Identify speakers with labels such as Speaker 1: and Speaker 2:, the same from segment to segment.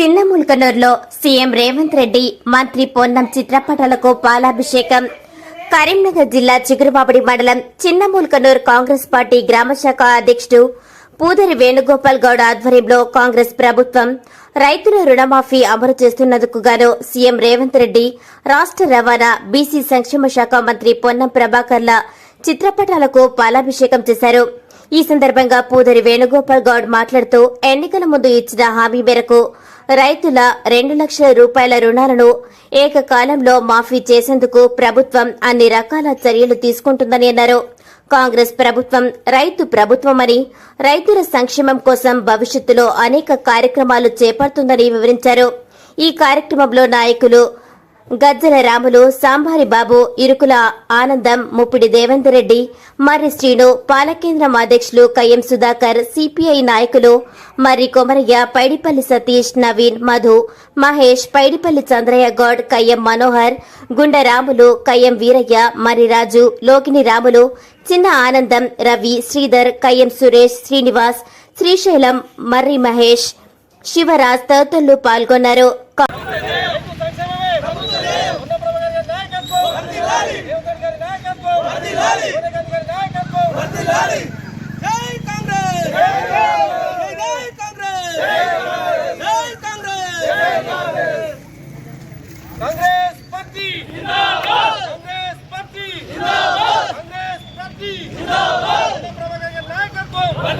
Speaker 1: చిన్నముల్కనూరులో CM Revanth Reddy మంత్రి పొన్నం చిత్రపటాలకు పాలాభిషేకం. కరీంనగర్ జిల్లా చిగురుమామిడి మండలం చిన్నముల్కనూరు కాంగ్రెస్ పార్టీ గ్రామశాఖ అధ్యక్షుడు పూదరి వేణుగోపాల్ గౌడ్ ఆధ్వర్యంలో కాంగ్రెస్ ప్రభుత్వం రైతుల రుణమాఫీ అమలు చేస్తున్నందుకు గాను సీఎం రేవంత్ రెడ్డి రాష్ట రవాణా బీసీ సంక్షేమ శాఖ మంత్రి పొన్నం ప్రభాకర్ల చిత్రపటాలకు పాలాభిషేకం చేశారు. ఈ సందర్భంగా పూదరి వేణుగోపాల్ గౌడ్ మాట్లాడుతూ ఎన్నికల ముందు ఇచ్చిన హామీ మేరకు రైతుల రెండు లక్షల రూపాయల రుణాలను ఏకకాలంలో మాఫీ చేసేందుకు ప్రభుత్వం అన్ని రకాల చర్యలు తీసుకుంటుందని అన్నారు. కాంగ్రెస్ ప్రభుత్వం రైతు ప్రభుత్వమని రైతుల సంక్షేమం కోసం భవిష్యత్తులో అనేక కార్యక్రమాలు చేపడుతుందని వివరించారు. ఈ కార్యక్రమంలో నాయకులు గజ్జల రాములు సాంబారి బాబు ఇరుకుల ఆనందం ముప్పిడి దేవేందర్ రెడ్డి మర్రి శ్రీను పాలకేంద్రం అధ్యక్షులు కయ్యం సుధాకర్ సిపిఐ నాయకులు మర్రి కొమరయ్య పైడిపల్లి సతీష్ నవీన్ మధు మహేష్ పైడిపల్లి చంద్రయ్య గౌడ్ కయ్యం మనోహర్ గుండరాములు కయ్యం వీరయ్య మర్రి రాజు లోకిని రాములు చిన్న ఆనందం రవి శ్రీధర్ కయ్యం సురేష్ శ్రీనివాస్ శ్రీశైలం మర్రి మహేష్ శివరాజ్ తదితరులు పాల్గొన్నారు కా-
Speaker 2: సంక్షేమమే ఉన్నప్రభ గారి నాయకత్వం రేవంత్ గారి నాయకత్వం రేవంత్ గారి నాయకత్వం
Speaker 3: జై కాంగ్రెస్ జై జై కాంగ్రెస్ జై Congress
Speaker 2: Congress party Congress party Congress party ఉన్నప్రభ గారి నాయకత్వం వడ్డీ విక్రమార్ గారి నాయకత్వం రేవంత్ రెడ్డి గారి నాయకత్వం సోనియా గాంధీ గారి నాయకత్వం రాహుల్ గాంధీ గారి నాయకత్వం Congress party Congress party
Speaker 3: Congress party జిందాబాద్ కాంగ్రెస్ పార్టీ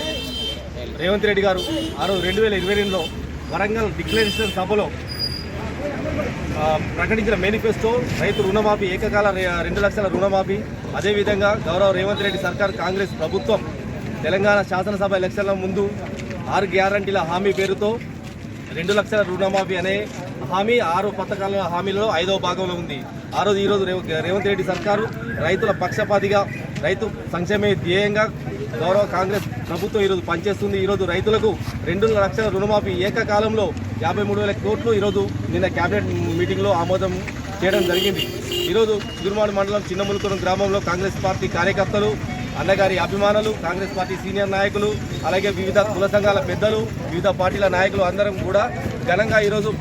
Speaker 2: రేవంత్ రెడ్డి గారు ఆ రోజు రెండు వేల ఇరవై రెండులో వరంగల్ డిక్లరేషన్ సభలో ప్రకటించిన మేనిఫెస్టో రైతు రుణమాఫీ ఏకకాల రెండు లక్షల రుణమాఫీ అదేవిధంగా గౌరవ రేవంత్ రెడ్డి సర్కార్ కాంగ్రెస్ ప్రభుత్వం తెలంగాణ శాసనసభ ఎలక్షన్ల ముందు ఆరు గ్యారంటీల హామీ పేరుతో రెండు లక్షల రుణమాఫీ అనే హామీ ఆరు పథకాల హామీలో ఐదవ భాగంలో ఉంది. ఆ రోజు ఈరోజు రేవ- రేవంత్ రెడ్డి సర్కారు రైతుల పక్షపాతిగా రైతు సంక్షేమే ధ్యేయంగా గౌరవ కాంగ్రెస్ ప్రభుత్వం ఈరోజు పనిచేస్తుంది. ఈరోజు రైతులకు రెండు లక్షల రుణమాఫీ ఏకకాలంలో యాభై మూడు వేల కోట్లు ఈరోజు నిన్న కేబినెట్ మీటింగ్లో ఆమోదం చేయడం జరిగింది. ఈరోజు చిరుమాడు మండలం చిన్నములుకురం గ్రామంలో కాంగ్రెస్ పార్టీ కార్యకర్తలు అన్నగారి అభిమానులు కాంగ్రెస్ పార్టీ సీనియర్ నాయకులు అలాగే వివిధ కుల సంఘాల పెద్దలు వివిధ పార్టీల నాయకులు అందరం కూడా ఘనంగా ఈరోజు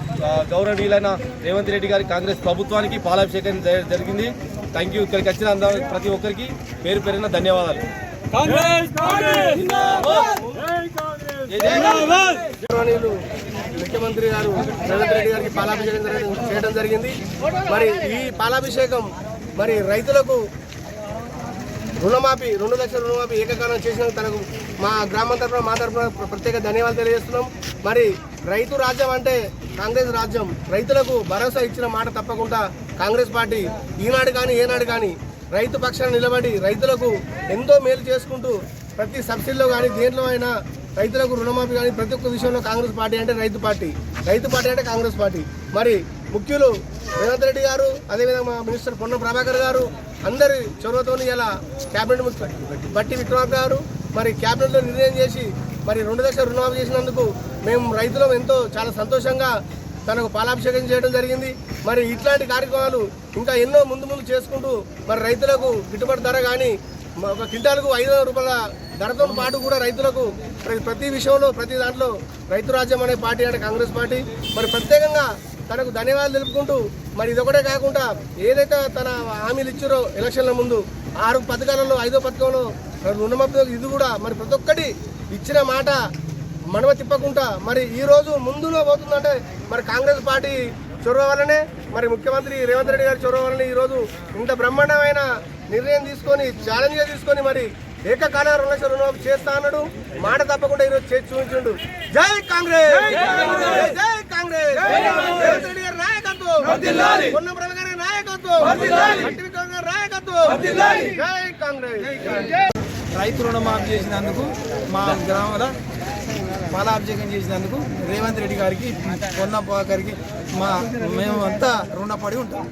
Speaker 2: గౌరవనీయులైన రేవంత్ రెడ్డి గారి కాంగ్రెస్ ప్రభుత్వానికి పాలాభిషేకం జ- జరిగింది. థ్యాంక్ యూ ఇక్కడికి వచ్చిన అందరూ ప్రతి ఒక్కరికి పేరు పేరున ధన్యవాదాలు.
Speaker 4: ముఖ్యమంత్రి గారు రేవంత్ రెడ్డి గారికి పాలాభిషేకం చేయడం జరిగింది. మరి ఈ పాలాభిషేకం మరి రైతులకు రుణమాఫీ రెండు లక్షల రుణమాఫీ ఏకకాలం చేసినందుకు తనకు మా గ్రామం తరఫున మా తరఫున ప్ర- ప్రత్యేక ధన్యవాదాలు తెలియజేస్తున్నాం. మరి రైతు రాజ్యం అంటే కాంగ్రెస్ రాజ్యం. రైతులకు భరోసా ఇచ్చిన మాట తప్పకుండా కాంగ్రెస్ పార్టీ ఈనాడు కానీ ఏనాడు కానీ రైతు పక్షాన నిలబడి రైతులకు ఎంతో మేలు చేసుకుంటూ ప్రతి సబ్సిడీలో కానీ దేంట్లో అయినా రైతులకు రుణమాఫీ కానీ ప్రతి ఒక్క విషయంలో కాంగ్రెస్ పార్టీ అంటే రైతు పార్టీ. రైతు పార్టీ అంటే కాంగ్రెస్ పార్టీ. మరి ముఖ్యులు రేవంత్ రెడ్డి గారు అదేవిధంగా మా మినిస్టర్ పొన్న ప్రభాకర్ గారు అందరి చొరవతో ఇలా క్యాబినెట్ బట్టి విక్రమార్ గారు మరి క్యాబినెట్లో నిర్ణయం చేసి మరి రెండు లక్షల రుణమాఫీ చేసినందుకు మేము రైతులం ఎంతో చాలా సంతోషంగా తనకు పాలాభిషేకం చేయడం జరిగింది. మరి ఇట్లాంటి కార్యక్రమాలు ఇంకా ఎన్నో ముందు ముందు చేసుకుంటూ మరి రైతులకు గిట్టుబాటు ధర కానీ ఒక క్వింటాల్కు ఐదు వందల రూపాయల ధరతో పాటు కూడా రైతులకు ప్రతి విషయంలో ప్రతి దాంట్లో రైతు రాజ్యం అనే పార్టీ అంటే కాంగ్రెస్ పార్టీ. మరి ప్రత్యేకంగా తనకు ధన్యవాదాలు తెలుపుకుంటూ మరి ఇదొకటే కాకుండా ఏదైతే తన హామీలు ఇచ్చారో ఎలక్షన్ల ముందు ఆరు పథకాలలో ఐదో పథకంలో రుణమాఫీ ఇది కూడా మరి ప్రతి ఒక్కటి ఇచ్చిన మాట మనమ తిప్పకుండా మరి ఈ రోజు ముందులో పోతుందంటే మరి కాంగ్రెస్ పార్టీ చొరవ వల్లనే మరి ముఖ్యమంత్రి రేవంత్ రెడ్డి గారి చొరవ వల్లనే ఈ రోజు ఇంత బ్రహ్మాండమైన నిర్ణయం తీసుకొని ఛాలెంజ్గా తీసుకొని మరి ఏకకాల రెండు లక్షల రుణమాఫీ చేస్తా అన్నాడు. మాట తప్పకుండా ఈరోజు చేసి చూపించిండు. జై కాంగ్రెస్! జై జై కాంగ్రెస్! రేవంత్ రెడ్డి గారి నాయకత్వం! పొన్నం ప్రభు గారి నాయకత్వం! నాయకత్వం! జై కాంగ్రెస్!
Speaker 3: రైతు రుణమాఫీ చేసినందుకు మా గ్రామంలో
Speaker 5: పాలాభిషేకం చేసినందుకు రేవంత్ రెడ్డి గారికి పొన్న గారికి మా మేము అంతా రుణపడి ఉంటాం.